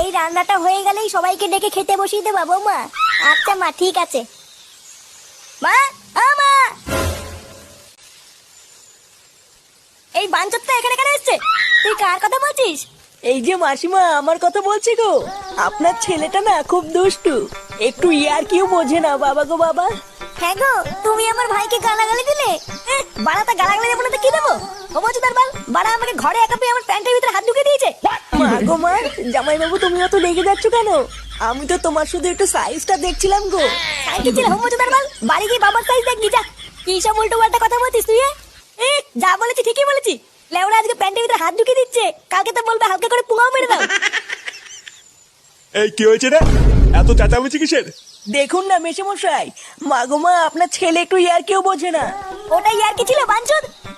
এই রান্নাটা হয়ে গেলেই সবাইকে ডেকে খেতে বসিয়ে দেবা বৌমা। আচ্ছা মা ঠিক আছে। মা ও মা। এই বাঞ্চতটা এখানে কেন এসছে? তুই কার কথা বলছিস? এই যে মাসিমা আমার কথা বলছি গো। আপনার ছেলেটা না খুব দুষ্টু। একটু ইয়ার কিউ বোঝে না বাবা গো বাবা। হ্যাঁ গো তুমি আমার ভাইকে গালাগালি দিলে? এহ, বাড়াটা গালাগালি দেবো না তো কি দেবো? হোমোচু তার বাল বাড়া আমাকে ঘরে একা পেয়ে আমার প্যান্টের ভিতরে হাত ঢুকে দিয়েছে। মা গো মা জামাই বাবু তুমি অত রেগে যাচ্ছ কেন? আমি তো তোমার শুধু একটু সাইজটা দেখছিলাম গো। ছিল বাল? বাড়ি গিয়ে বাবার সাইজ দেখবি যা। কি সব উল্টো পাল্টা কথা বলছিস তুই এ? যা বলেছি ঠিকই বলেছি। লেওরা আজকে প্যান্টের ভিতরে হাত ঢুকে দিচ্ছে। কালকে তো বলবে হালকা করে পুঙাও মেরে দাও। এই কি হয়েছে রে? এত চেঁচামেচি কিসের? দেখুন না মেশামশাই মশাই গো মা আপনার ছেলে একটু ইয়ার কেউ বোঝে না। ওটা ইয়ার কি ছিল বাঞ্চুদ?